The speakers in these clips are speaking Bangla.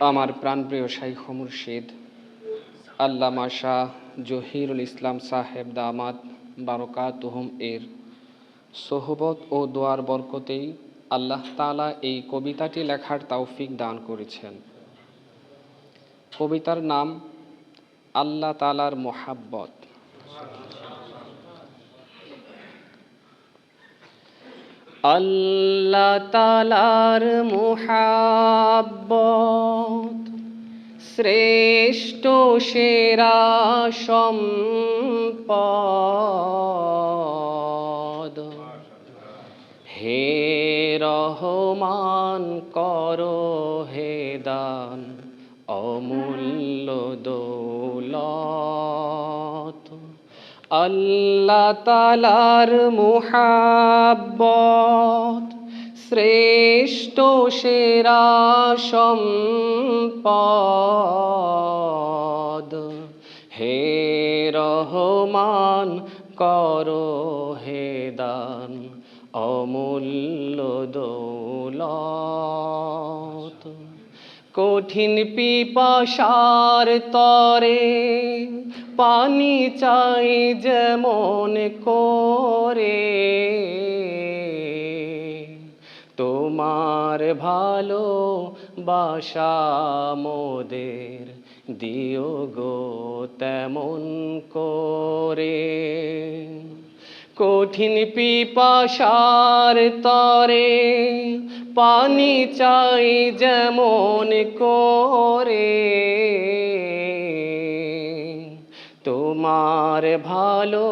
আমার প্রাণপ্রিয় শাইখ মুর্শিদ আল্লামা শাহ জহিরুল ইসলাম সাহেব দামাত বারকাতুহম এর সোহবত ও দোয়ার বরকতেই আল্লাহ তাআলা এই কবিতাটি লেখার তৌফিক দান করেছেন। কবিতার নাম আল্লাহ তালার মোহাব্বত। আল্লাহ তালার মোহাব্বত শ্রেষ্ঠ সেরা সম্পদ। হে রহমান করো হে দান অমূল্য দৌলত। আল্লাহ তালার মুহাব্বত, শ্রেষ্ঠ সেরা সম্পদ। হে রহমান, করো হে দান অমূল্য দৌলত। কঠিন পিপাসার তরে পানি চাই যেমন করে। তোমার ভালো বাসা মোদের দিও গো তেমন করে। কঠিন পিপাসার তরে পানি চাই যেমন করে। তোমার ভালো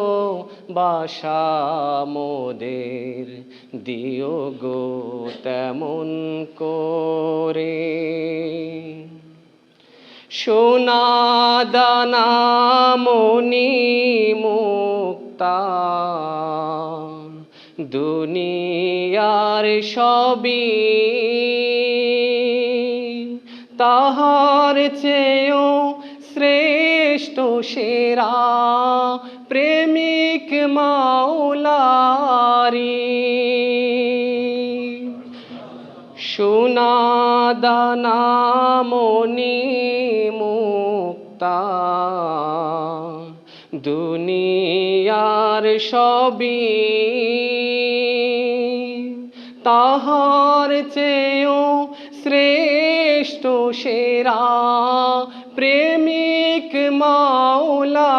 বাসা মোদের, দিও গো তেমন করে। সোনা দানা মনি মুক্তা, দুনিয়ার সবই তাহার চেয়েও শ্রেষ্ঠ সেরা প্রেমিক মাওলারি। সোনা দানা মনি মুক্তা দুনিয়ার সবই তাহার চেয়েও শ্রেষ্ঠ সেরা মাওলারি।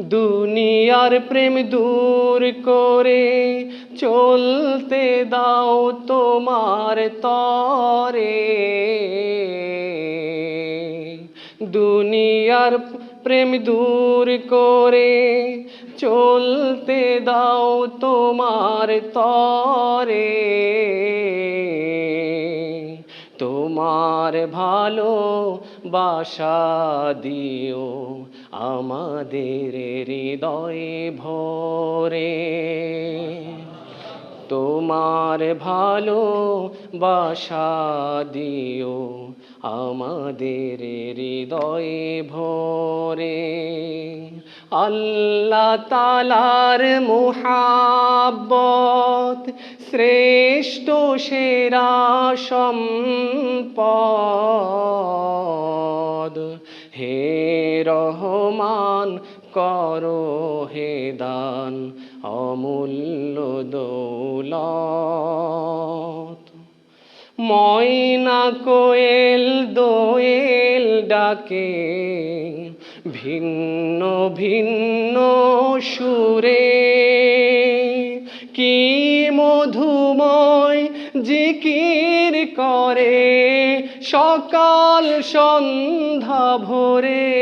দুনিয়ার প্রেম দূর করে চলতে দাও তোমার তরে। দুনিয়ার প্রেম দূর করে চলতে দাও তোমার তরে। তোমার ভালো বাসা দিও আমাদের হৃদয়ে ভরে। তোমার ভালো বাসা দিও আমাদের হৃদয়ে ভরে। আল্লাহ তালার মুহাব্বত শ্রেষ্ঠ সেরা সম্পদ। হে রহমান, করো হে দান, অমূল্য দৌলত। ময়না কোয়েল, দোয়েল ডাকে, ভিন্ন ভিন্ন সুরে জিকির করে সকাল সন্ধ্যা ভোরে।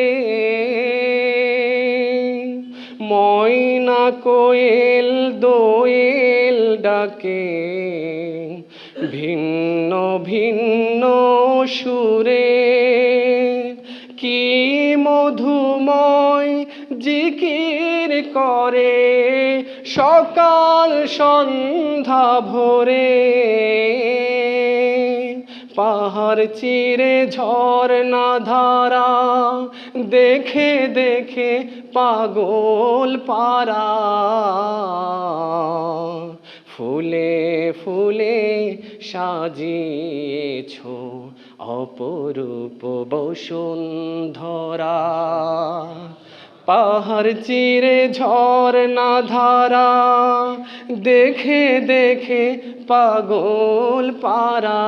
ময়না কোয়েল দোয়েল ডাকে, ভিন্ন ভিন্ন সুরে। কি মধুময় জিকির করে সকাল সন্ধ্যা ভোরে। পাহাড় চিরে ঝর্ণা ধারা দেখে দেখে পাগল পারা ফুলে ফুলে সাজিয়েছ অপরূপ বসুন্ধরা। পাহাড় চিরে ঝর্ণা ধারা, দেখে দেখে পাগল পারা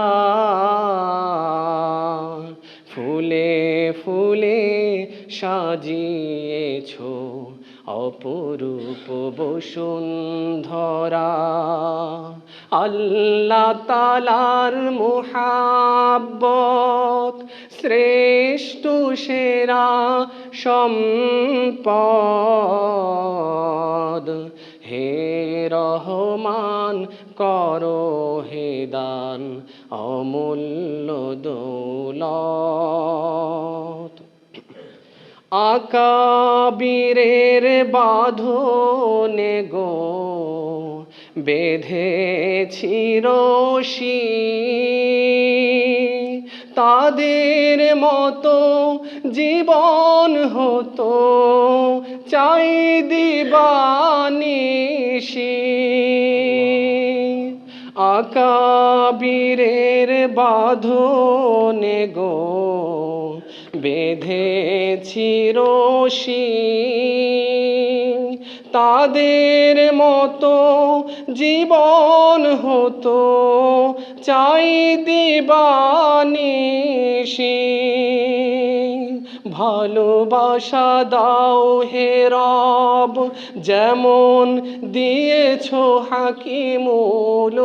ফুলে ফুলে সাজিয়েছ অপরূপ বসুন্ধরা। আল্লাহ তালার মোহাব্বত, শ্রেষ্ঠ সেরা সম্পদ। হে রহমান, করো হে দান, অমূল্য দৌলত। আকাবীরের বাঁধনে গো, বেঁধেছি রশি। তাদের মতো জীবন হতো, চাই দিবানিশি আকাবীরের বাঁধনে গো, বেঁধেছি রশি। তাদের মতো জীবন হতো, চাই দিবানিশি ভালোবাসা দাও হে রব। যেমন দিয়েছ হাকিমুল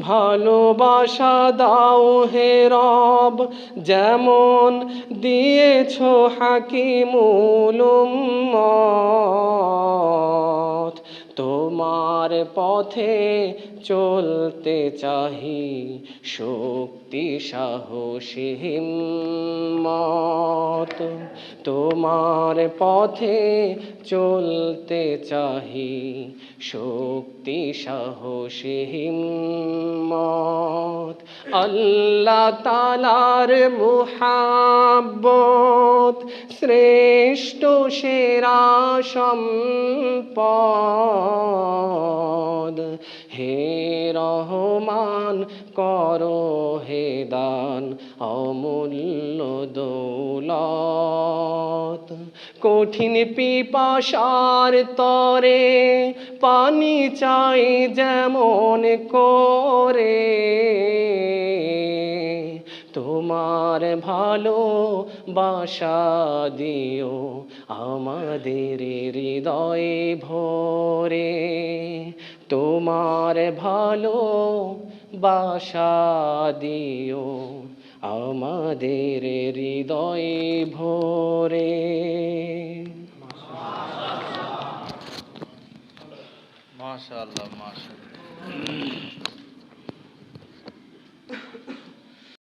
ভালোবাসা দাও হে রব। যেমন দিয়েছ হাকিমুল তোমার পথে চলতে চাহি শক্তি সাহসী হিম্মত। তোমার পথে চলতে চাহি শক্তি সাহসী আল্লাহ তালার মুহাব্বত শ্রেষ্ঠ সেরা সম্পদ। হে রহমান, করো হে দান অমূল্য দৌলত। কঠিন পিপাসার তরে পানি চাই যেমন করে। তোমার ভালো বাসা দিও আমাদের হৃদয়ে ভরে। তোমার ভালো বাসা দিও আমাদের হৃদয়ে ভরে। মাশাআল্লাহ মাশাআল্লাহ।